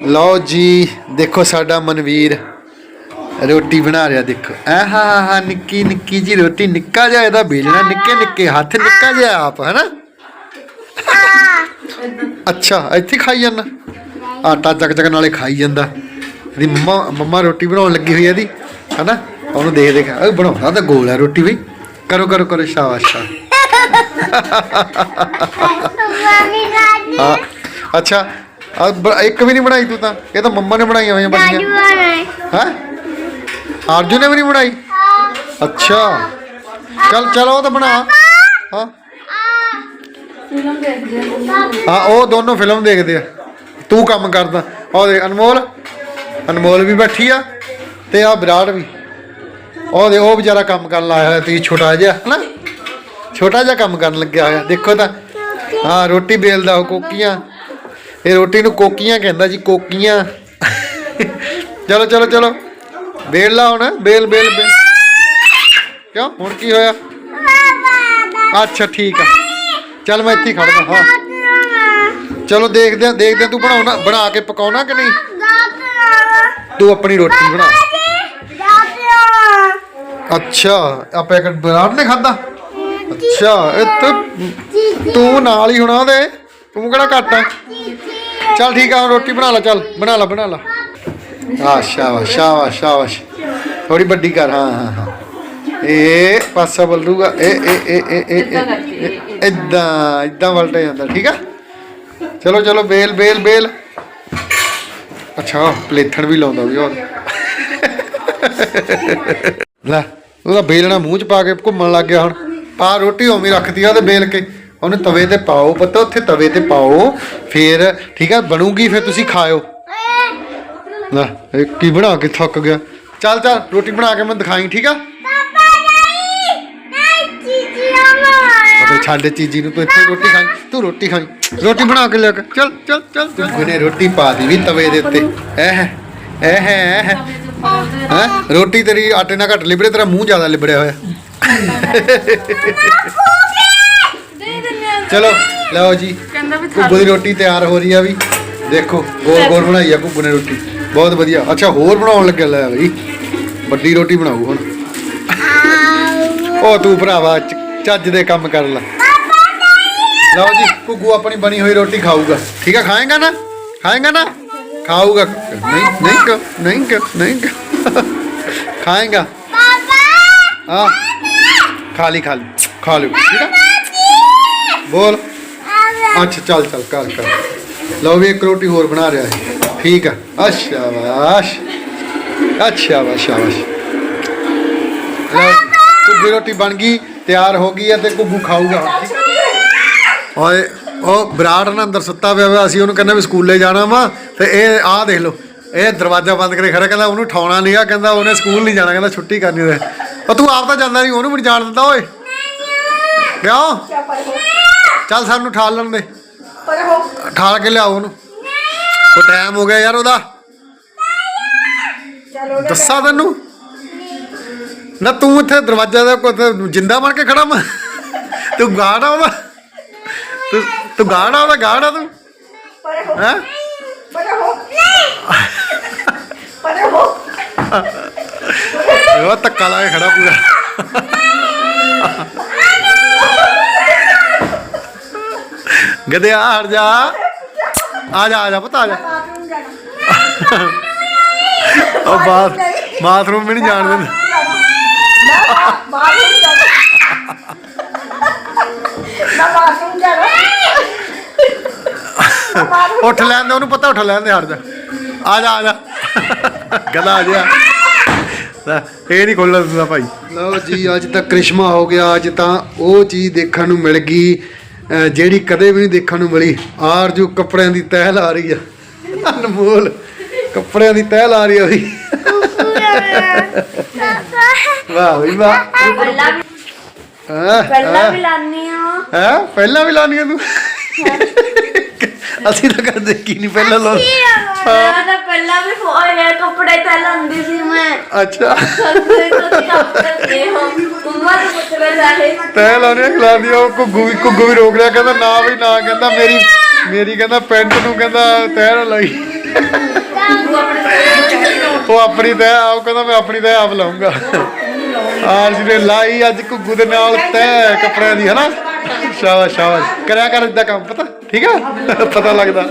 ਲਓ ਜੀ ਦੇਖੋ ਸਾਡਾ ਮਨਵੀਰ ਰੋਟੀ ਬਣਾ ਰਿਹਾ ਦੇਖੋ। ਆਹਾ ਹਾ ਨਿੱਕੀ ਨਿੱਕੀ ਜੀ ਰੋਟੀ ਨਿੱਕਾ ਜਿਹਾ ਇਹਦਾ ਬੇਲਣਾ ਨਿੱਕੇ ਨਿੱਕੇ ਹੱਥ ਨਿੱਕਾ ਜਿਹਾ ਆਪ ਹੈਨਾ? ਅੱਛਾ ਇੱਥੇ ਖਾਈ ਜਾਂਦਾ? ਆਟਾ ਚੱਕ ਚੱਕ ਨਾਲੇ ਖਾਈ ਜਾਂਦਾ। ਇਹਦੀ ਮੰਮਾ ਮੰਮਾ ਰੋਟੀ ਬਣਾਉਣ ਲੱਗੀ ਹੋਈ ਹੈ ਇਹਦੀ ਹੈਨਾ? ਉਹਨੂੰ ਦੇਖ ਦੇਖ ਉਹ ਬਣਾਉਂਦਾ ਤਾਂ ਗੋਲ ਹੈ ਰੋਟੀ ਬਈ ਕਰੋ ਕਰੋ ਕਰੋ ਸ਼ਾਬਾਸ਼ ਅੱਛਾ ਆ ਬ- ਇੱਕ ਵੀ ਨਹੀਂ ਬਣਾਈ ਤੂੰ ਤਾਂ। ਇਹ ਤਾਂ ਮੰਮਾ ਨੇ ਬਣਾਈਆਂ ਹੋਈਆਂ ਬਣਾਏ ਹੈ। ਅਰਜੁਨ ਨੇ ਵੀ ਨਹੀਂ ਬਣਾਈ? ਅੱਛਾ। ਚੱਲ ਚਲ ਉਹ ਤਾਂ ਬਣਾ। ਹਾਂ। ਫਿਲਮ ਦੇਖਦੇ ਆ ਹਾਂ ਉਹ ਦੋਨੋਂ ਫਿਲਮ ਦੇਖਦੇ ਆ। ਤੂੰ ਕੰਮ ਕਰਦਾ। ਉਹ ਦੇ ਅਨਮੋਲ। ਅਨਮੋਲ ਵੀ ਬੈਠੀ ਆ ਤੇ ਆ ਵਿਰਾਟ ਵੀ। ਉਹ ਦੇ ਉਹ ਵਿਚਾਰਾ ਕੰਮ ਕਰਨ ਲਾਇਆ ਹੋਇਆ ਤੁਸੀਂ ਛੋਟਾ ਜਿਹਾ ਹਨਾ? ਛੋਟਾ ਜਿਹਾ ਕੰਮ ਕਰਨ ਲੱਗਿਆ ਹੋਇਆ। ਦੇਖੋ ਤਾਂ। ਹਾਂ ਰੋਟੀ ਬੇਲਦਾ ਉਹ ਕੋਕੀਆਂ। ਇਹ ਰੋਟੀ ਨੂੰ ਕੋਕੀਆਂ ਕਹਿੰਦਾ ਜੀ, ਕੋਕੀਆਂ। ਚਲੋ ਚਲੋ ਚਲੋ। ਬੇਲ ਲਾ ਹੁਣ ਬੇਲ ਬੇਲ ਬੇਲ ਕਿਉਂ? ਹੁਣ ਕੀ ਹੋਇਆ? ਅੱਛਾ, ਠੀਕ ਆ। ਚੱਲ ਮੈਂ ਇੱਥੇ ਹੀ ਖੜਦਾ ਹਾਂ। ਚਲੋ, ਦੇਖਦੇ ਆ ਦੇਖਦੇ ਆ ਤੂੰ ਬਣਾਉਣਾ, ਬਣਾ ਕੇ ਪਕਾਉਣਾ ਕਿ ਨਹੀਂ? ਤੂੰ ਆਪਣੀ ਰੋਟੀ ਬਣਾ। ਅੱਛਾ, ਆਪਾਂ ਇੱਕ ਬਰਾੜ ਨੇ ਖਾਦਾ ਅੱਛਾ ਇਹ ਤੂੰ ਤੂੰ ਨਾਲ ਹੀ ਹੋਣਾ ਉਹਦੇ। ਤੂੰ ਕਿਹੜਾ ਘੱਟ ਆ? ਚੱਲ ਠੀਕ ਆ ਹੁਣ ਰੋਟੀ ਬਣਾ ਲੈ ਚੱਲ ਬਣਾ ਲੈ ਬਣਾ ਲੈ। ਆ ਸ਼ਾਬਾਸ਼ ਸ਼ਾਬਾਸ਼ ਸ਼ਾਬਾਸ਼। ਥੋੜੀ ਵੱਡੀ ਕਰ ਹਾਂ ਹਾਂ ਹਾਂ। ਇਹ ਪਾਸਾ ਬਲੂਗਾ ਇਹ ਇਹ ਇਹ ਇਹ ਇਹ ਇਦਾਂ ਇਦਾਂ ਵਲਟਿਆ ਜਾਂਦਾ ਠੀਕ ਆ? ਚਲੋ ਚਲੋ ਬੇਲ ਬੇਲ ਬੇਲ। ਅੱਛਾ ਪਲੇਥਣ ਵੀ ਲਾਉਂਦਾ ਵੀ ਉਹ ਲੈ ਉਹਦਾ ਬੇਲਣਾ ਮੂੰਹ ਚ ਪਾ ਕੇ ਘੁੰਮਣ ਲੱਗ ਗਿਆ ਹੁਣ। ਪਾ ਰੋਟੀ ਉਵੇਂ ਹੀ ਰੱਖਦੀ ਆ ਉਹਦੇ ਬੇਲ ਕੇ। ਉਹਨੇ ਤਵੇ ਤੇ ਪਾਓ ਪਤਾ ਉੱਥੇ ਤਵੇ ਤੇ ਪਾਓ ਫੇਰ ਠੀਕ ਆ ਬਣੂਗੀ ਫਿਰ ਤੁਸੀਂ ਖਾਇਓ। ਲੈ ਇਹ ਕੀ ਬਣਾ ਕੇ ਥੱਕ ਗਿਆ। ਚੱਲ ਚੱਲ ਰੋਟੀ ਬਣਾ ਕੇ ਮੈਨੂੰ ਦਿਖਾਈ ਠੀਕ ਆ? ਅਬੇ ਛੱਡ ਚੀਜੀ ਨੂੰ ਤੂੰ ਇੱਥੇ ਰੋਟੀ ਖਾਈ ਤੂੰ ਰੋਟੀ ਖਾਈ। ਰੋਟੀ ਬਣਾ ਕੇ ਲਿਆ ਕੇ ਚੱਲ ਚੱਲ ਚੱਲ ਤੂੰ ਨੇ ਰੋਟੀ ਪਾ ਦੀ ਵੀ ਤਵੇ ਦੇ ਉੱਤੇ। ਐਹ ਐਹ ਐਹ ਹੈ ਰੋਟੀ ਤੇਰੀ ਆਟੇ ਨਾਲ ਘੱਟ ਲਿਬੜੇ ਤੇਰਾ ਮੂੰਹ ਜ਼ਿਆਦਾ ਲਿਬੜਿਆ ਹੋਇਆ। ਚਲੋ ਲਓ ਜੀ। ਕਹਿੰਦਾ ਵੀ ਘੁੱਗੂ ਦੀ ਰੋਟੀ ਤਿਆਰ ਹੋ ਰਹੀ ਆ ਵੀ। ਦੇਖੋ ਗੋਲ ਗੋਲ ਬਣਾਈ ਆ ਘੁੱਗੂ ਨੇ ਰੋਟੀ। ਬਹੁਤ ਵਧੀਆ। ਅੱਛਾ ਹੋਰ ਬਣਾਉਣ ਲੱਗਿਆ ਲੈ ਬਈ। ਵੱਡੀ ਰੋਟੀ ਬਣਾਉ ਹੁਣ। ਉਹ ਤੂੰ ਭਰਾਵਾ ਚੱਜ ਦੇ ਕੰਮ ਕਰ ਲੈ। ਲਓ ਜੀ ਘੁੱਗੂ ਆਪਣੀ ਬਣੀ ਹੋਈ ਰੋਟੀ ਖਾਊਗਾ। ਠੀਕ ਆ ਖਾਏਗਾ ਨਾ? ਖਾਏਗਾ ਨਾ? ਖਾਊਗਾ। ਨਹੀਂ ਨਹੀਂ ਕਿਉਂ ਨਹੀਂ ਕਿਉਂ ਨਹੀਂ ਖਾਏਗਾ। ਹਾਂ। ਖਾ ਲਈ ਖਾ ਲਈ। ਖਾ ਲਿਓ। ਠੀਕ ਆ? ਬੋਲ। ਅੱਛਾ ਚੱਲ ਚੱਲ ਕਰ ਕਰ। ਲਓ ਵੀ ਇੱਕ ਰੋਟੀ ਹੋਰ ਬਣਾ ਰਿਹਾ ਹੈ ਠੀਕ ਆ। ਅੱਛਾ ਬਾਸ਼ ਅੱਛਾ ਬਾਸ਼ ਸ਼ਾਬਾਸ਼। ਲਓ ਕੁੱਗੀ ਰੋਟੀ ਬਣ ਗਈ ਤਿਆਰ ਹੋ ਗਈ ਹੈ ਤੇ ਕੁੱਗੂ ਖਾਊਗਾ। ਹੁਣ, ਠੀਕ ਆ? ਓਏ ਉਹ ਬਰਾੜ ਨਾ ਅੰਦਰ ਸੁੱਤਾ ਪਿਆ ਵਾ ਅਸੀਂ ਉਹਨੂੰ ਕਹਿੰਦੇ ਵੀ ਸਕੂਲੇ ਜਾਣਾ ਵਾ ਤੇ ਇਹ ਆਹ ਦੇਖ ਲਓ ਇਹ ਦਰਵਾਜ਼ਾ ਬੰਦ ਕਰੇ ਖੜਾ ਕਹਿੰਦਾ ਉਹਨੂੰ ਠਾਉਣਾ ਨਹੀਂਗਾ ਕਹਿੰਦਾ ਉਹਨੇ ਸਕੂਲ ਨਹੀਂ ਜਾਣਾ ਕਹਿੰਦਾ ਛੁੱਟੀ ਕਰਨੀ ਉਹਦੇ ਉਹ ਤੂੰ ਆਪ ਤਾਂ ਜਾਂਦਾ ਨਹੀਂ ਉਹਨੂੰ ਵੀ ਜਾਣ ਦਿੰਦਾ ਓਏ। ਕਿਉਂ? ਚੱਲ ਸਾਨੂੰ ਠਾਲ ਲੈਣ ਦੇ। ਠਾਲ ਕੇ ਲਿਆਓ ਉਹਨੂੰ। ਉਹ ਟਾਈਮ ਹੋ ਗਿਆ ਯਾਰ ਉਹਦਾ। ਦੱਸਾਂ ਤੈਨੂੰ? ਨਾ ਤੂੰ ਇੱਥੇ ਦਰਵਾਜ਼ਾ ਦਾ ਕੋਈ ਜਿੰਦਾ ਬਣ ਕੇ ਖੜਾ ਮੈਂ। ਤੂੰ ਗਾੜ ਆ ਉਹਦਾ। ਤੂੰ ਤੂੰ ਗਾੜ ਆ ਉਹਦਾ ਗਾੜ ਆ ਤੂੰ। ਹੈ? ਉਹ ਧੱਕਾ ਲਾ ਕੇ ਖੜਾ ਪੂਰਾ। ਗਧਿਆ ਹਟ ਜਾ। ਆ ਜਾ ਆ ਜਾ ਪਤਾ ਆ ਜਾ। ਉਹ ਬਾਥ ਬਾਥਰੂਮ ਵੀ ਨਹੀਂ ਜਾਣ ਦਿੰਦੇ। ਉੱਠ ਲੈਂਦੇ ਉਹਨੂੰ ਪਤਾ ਉੱਠ ਲੈਂਦੇ ਹਟ ਜਾ। ਆ ਜਾ ਆ ਜਾ। ਗਦਾ ਆ ਜਾ ਇਹ ਨਹੀਂ ਖੋਲਣਾ ਦਿੰਦਾ ਭਾਈ। ਲਓ ਜੀ ਅੱਜ ਤਾਂ ਕ੍ਰਿਸ਼ਮਾ ਹੋ ਗਿਆ ਅੱਜ ਤਾਂ ਉਹ ਚੀਜ਼ ਦੇਖਣ ਨੂੰ ਮਿਲ ਗਈ। ਜਿਹੜੀ ਕਦੇ ਵੀ ਨਹੀਂ ਦੇਖਣ ਨੂੰ ਮਿਲੀ ਆਰਜੂ ਕੱਪੜਿਆਂ ਦੀ ਤਹਿ ਲਾ ਰਹੀ ਆ। ਅਨਮੋਲ ਕੱਪੜਿਆਂ ਦੀ ਤਹਿ ਲਾ ਰਹੀ ਆ ਵੀ ਵਾਹ ਵੀ ਵਾਹ। ਪਹਿਲਾਂ ਵੀ ਹੈਂ? ਪਹਿਲਾਂ ਵੀ ਲਾਨੀ ਆ ਹੈਂ? ਪਹਿਲਾਂ ਵੀ ਲਾਉਣੀ ਆ ਤੂੰ? ਅਸੀਂ ਤਾਂ ਕਦੇ ਦੇਖੀ ਨਹੀਂ ਪਹਿਲਾਂ ਲਾ ਮੈਂ ਤਾਂ ਪਹਿਲਾਂ ਵੀ ਫੋਏ ਕੱਪੜੇ ਤਾਂ ਲਾਉਂਦੀ ਸੀ ਮੈਂ। ਅੱਛਾ। ਕਰਦੇ ਤਾਂ ਕੱਪੜੇ ਹੋ ਮੰਮਾ ਤੋਂ ਪੁੱਛ ਲੈ ਜਾਏ ਤੈ ਲਾਉਣੇ ਖਿਲਾ ਦਿਓ। ਉਹ ਘੁੱਗੂ ਵੀ ਘੁੱਗੂ ਵੀ ਰੋਕ ਲਿਆ ਕਹਿੰਦਾ ਨਾ ਵੀ ਨਾ ਕਹਿੰਦਾ ਮੇਰੀ ਮੇਰੀ ਕਹਿੰਦਾ ਪੈਂਟ ਨੂੰ ਕਹਿੰਦਾ ਤੈ ਨਾ ਲਾਈ। ਉਹ ਆਪਣੀ ਤੈ ਆਪ ਕਹਿੰਦਾ ਮੈਂ ਆਪਣੀ ਤੈ ਆਪ ਲਾਉਂਗਾ। ਆਰਜੀ ਨੇ ਲਾਈ ਅੱਜ ਘੁੱਗੂ ਦੇ ਨਾਲ ਤੈ ਕੱਪੜਿਆਂ ਦੀ ਹਨਾ? ਸ਼ਾਬਾਸ਼ ਸ਼ਾਬਾਸ਼। ਕਰਿਆ ਕਰ ਇਦਾਂ ਕੰਮ ਪਤਾ? ਠੀਕ ਆ? ਪਤਾ ਲੱਗਦਾ।